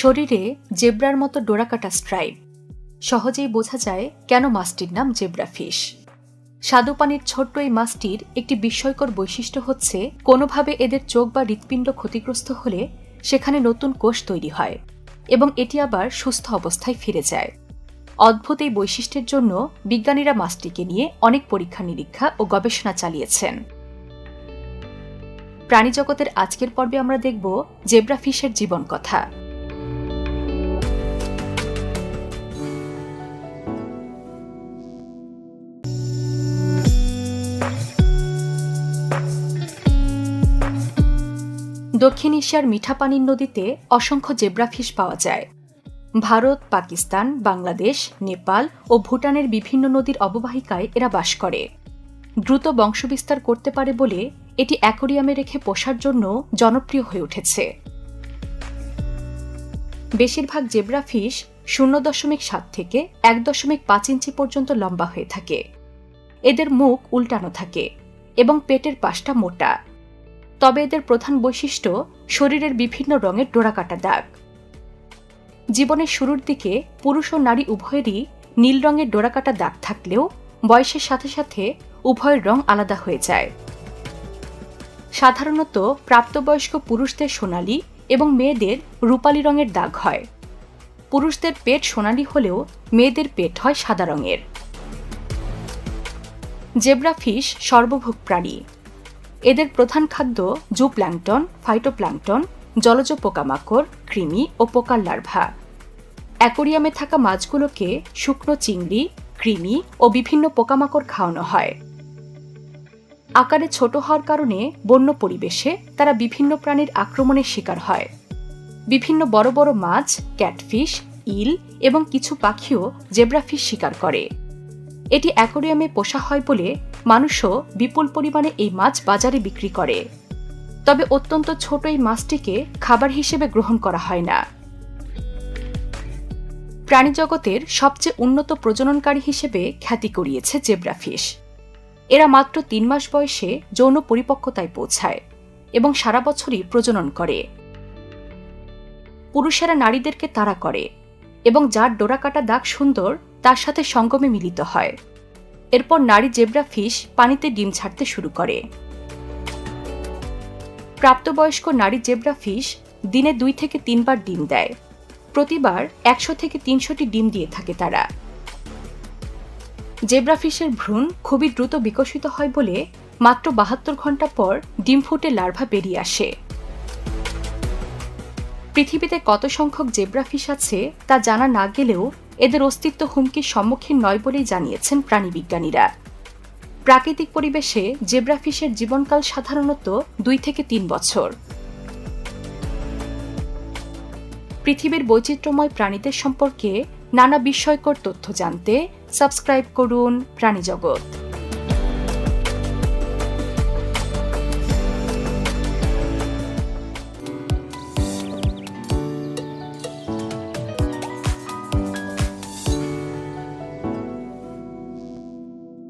শরীরে জেব্রার মতো ডোরাকাটা স্ট্রাইপ। সহজেই বোঝা যায় কেন মাছটির নাম জেব্রা ফিশ। স্বাদুপানির ছোট্ট এই মাছটির একটি বিস্ময়কর বৈশিষ্ট্য হচ্ছে, কোনোভাবে এদের চোখ বা হৃৎপিণ্ড ক্ষতিগ্রস্ত হলে সেখানে নতুন কোষ তৈরি হয় এবং এটি আবার সুস্থ অবস্থায় ফিরে যায়। অদ্ভুত এই বৈশিষ্ট্যের জন্য বিজ্ঞানীরা মাছটিকে নিয়ে অনেক পরীক্ষা নিরীক্ষা ও গবেষণা চালিয়েছেন। প্রাণীজগতের আজকের পর্বে আমরা দেখব জেব্রা ফিশের জীবন কথা। দক্ষিণ এশিয়ার মিঠা পানির নদীতে অসংখ্য জেব্রা ফিশ পাওয়া যায়। ভারত, পাকিস্তান, বাংলাদেশ, নেপাল ও ভুটানের বিভিন্ন নদীর অববাহিকায় এরা বাস করে। দ্রুত বংশবিস্তার করতে পারে বলে এটি অ্যাকোরিয়ামে রেখে পোষার জন্য জনপ্রিয় হয়ে উঠেছে। বেশিরভাগ জেব্রা ফিশ শূন্য দশমিক সাত থেকে এক দশমিক পাঁচ ইঞ্চি পর্যন্ত লম্বা হয়ে থাকে। এদের মুখ উল্টানো থাকে এবং পেটের পাশটা মোটা। তবে এদের প্রধান বৈশিষ্ট্য শরীরের বিভিন্ন রঙের ডোরাকাটা দাগ। জীবনের শুরুর দিকে পুরুষ ও নারী উভয়েরই নীল রঙের ডোরাকাটা দাগ থাকলেও বয়সের সাথে সাথে উভয়ের রং আলাদা হয়ে যায়। সাধারণত প্রাপ্তবয়স্ক পুরুষদের সোনালি এবং মেয়েদের রূপালী রঙের দাগ হয়। পুরুষদের পেট সোনালি হলেও মেয়েদের পেট হয় সাদা রঙের। জেব্রা ফিশ সর্বভোগ প্রাণী। এদের প্রধান খাদ্য জুপ্ল্যাংটন ফাইটোপ্ল্যাংটন জলজ পোকামাকড়, কৃমি ও পোকার লার্ভা। অ্যাকোরিয়ামে থাকা মাছগুলোকে শুকনো চিংড়ি, কৃমি ও বিভিন্ন পোকামাকড় খাওয়ানো হয়। আকারে ছোট হওয়ার কারণে বন্য পরিবেশে তারা বিভিন্ন প্রাণীর আক্রমণের শিকার হয়। বিভিন্ন বড় বড় মাছ, ক্যাটফিশ, ইল এবং কিছু পাখিও জেব্রাফিশ শিকার করে। এটি অ্যাকোরিয়ামে পোষা হয় বলে মানুষও বিপুল পরিমাণে এই মাছ বাজারে বিক্রি করে। তবে অত্যন্ত ছোট এই মাছটিকে খাবার হিসেবে গ্রহণ করা হয় না। প্রাণীজগতের সবচেয়ে উন্নত প্রজননকারী হিসেবে খ্যাতি করিয়েছে জেব্রাফিশ। এরা মাত্র তিন মাস বয়সে যৌন পরিপক্কতায় পৌঁছায় এবং সারা বছরই প্রজনন করে। পুরুষেরা নারীদেরকে তাড়া করে। এবং যার ডোরাকাটা দাগ সুন্দর, তার সাথে সঙ্গমে মিলিত হয়। এরপর নারী জেব্রা ফিশ পানিতে ডিম ছাড়তে শুরু করে। প্রাপ্তবয়স্ক নারী জেব্রা ফিশ দিনে দুই থেকে তিনবার ডিম দেয়। প্রতিবার একশো থেকে তিনশোটি ডিম দিয়ে থাকে তারা। জেব্রা ফিশের ভ্রূণ খুবই দ্রুত বিকশিত হয় বলে মাত্র বাহাত্তর ঘণ্টা পর ডিম ফুটে লার্ভা বেরিয়ে আসে। পৃথিবীতে কত সংখ্যক জেব্রা ফিশ আছে তা জানা না গেলেও এদের অস্তিত্ব হুমকির সম্মুখীন নয় বলেই জানিয়েছেন প্রাণীবিজ্ঞানীরা প্রাকৃতিক পরিবেশে জেব্রা ফিশের জীবনকাল সাধারণত দুই থেকে তিন বছর। পৃথিবীর বৈচিত্র্যময় প্রাণীদের সম্পর্কে নানা বিস্ময়কর তথ্য জানতে সাবস্ক্রাইব করুন প্রাণীজগৎ।